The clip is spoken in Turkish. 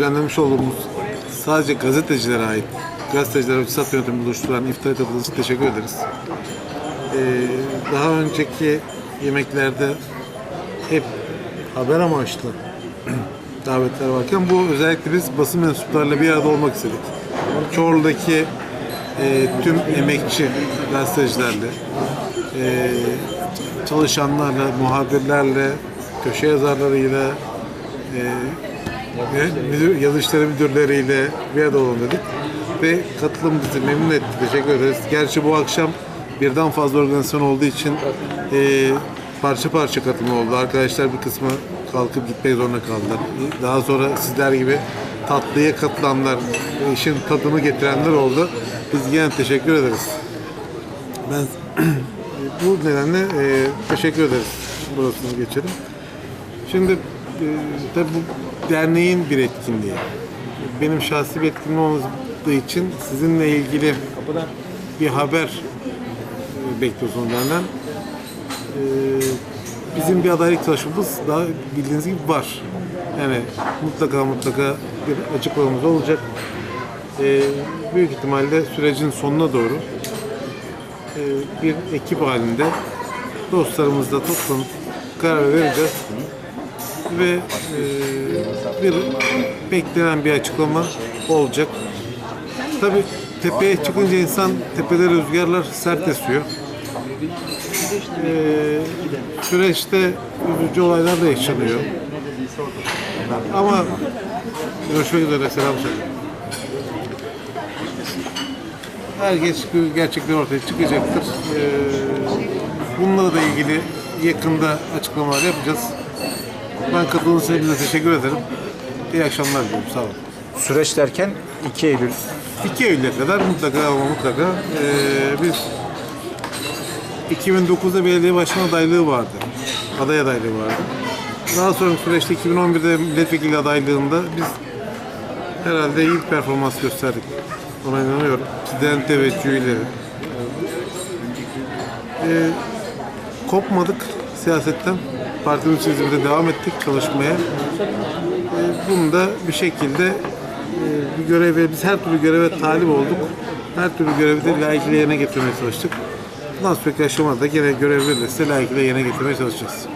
düzenlemiş olduğumuz sadece gazetecilere ait gazeteciler ve satı yönetimi oluşturan iftara katıldığınız için teşekkür ederiz. Ee, daha önceki yemeklerde hep haber amaçlı davetler varken bu özellikle biz basın mensuplarıyla bir arada olmak istedik. Çorlu'daki e, tüm emekçi gazetecilerle, e, çalışanlarla, muhabirlerle, köşe yazarlarıyla, e, müdür, işleri müdürleriyle bir arada olalım dedik. Ve katılım bizi memnun etti. Teşekkür ederiz. Gerçi bu akşam birden fazla organizasyon olduğu için e, parça parça katılım oldu. Arkadaşlar bir kısmı kalkıp gitmek zorunda kaldılar. Daha sonra sizler gibi tatlıya katılanlar, işin tadını getirenler oldu. Biz yine teşekkür ederiz. Ben bu nedenle e, teşekkür ederiz. Burasını geçelim. Şimdi tabii bu derneğin bir etkinliği. Benim şahsi bir etkinliğim olmadığı için sizinle ilgili bir haber e, bekliyorsunuz benden. E, bizim bir adaylık çalışmamız daha bildiğiniz gibi var. Yani mutlaka mutlaka bir açıklamamız olacak. E, büyük ihtimalle sürecin sonuna doğru e, bir ekip halinde dostlarımızla toplanıp karar vereceğiz ve e, bir beklenen bir açıklama olacak. Tabii tepeye çıkınca insan tepede rüzgarlar sert esiyor. E, süreçte üzücü olaylar da yaşanıyor. Ama görüşmek üzere selam söyle. Her geç gerçekler ortaya çıkacaktır. E, bununla da ilgili yakında açıklamalar yapacağız. Ben katıldığınız için hepinize teşekkür ederim. İyi akşamlar diliyorum. Sağ olun. Süreç derken 2 Eylül 2 Eylül'e kadar mutlaka ama mutlaka eee biz 2009'da belediye başkan adaylığı vardı. Aday adaylığı vardı. Daha sonra süreçte 2011'de milletvekili adaylığında biz herhalde iyi bir performans gösterdik. Ona inanıyorum. Sizlerin teveccühüyle. Eee kopmadık siyasetten. Partimiz hizmete devam ettik çalışmaya. Eee, bunu da bir şekilde eee, bir göreve, biz her türlü göreve talip olduk. Her türlü görevi de layıkıyla yerine getirmeye çalıştık. Bundan sonraki aşamada gene görev verilirse layıkıyla yerine getirmeye çalışacağız.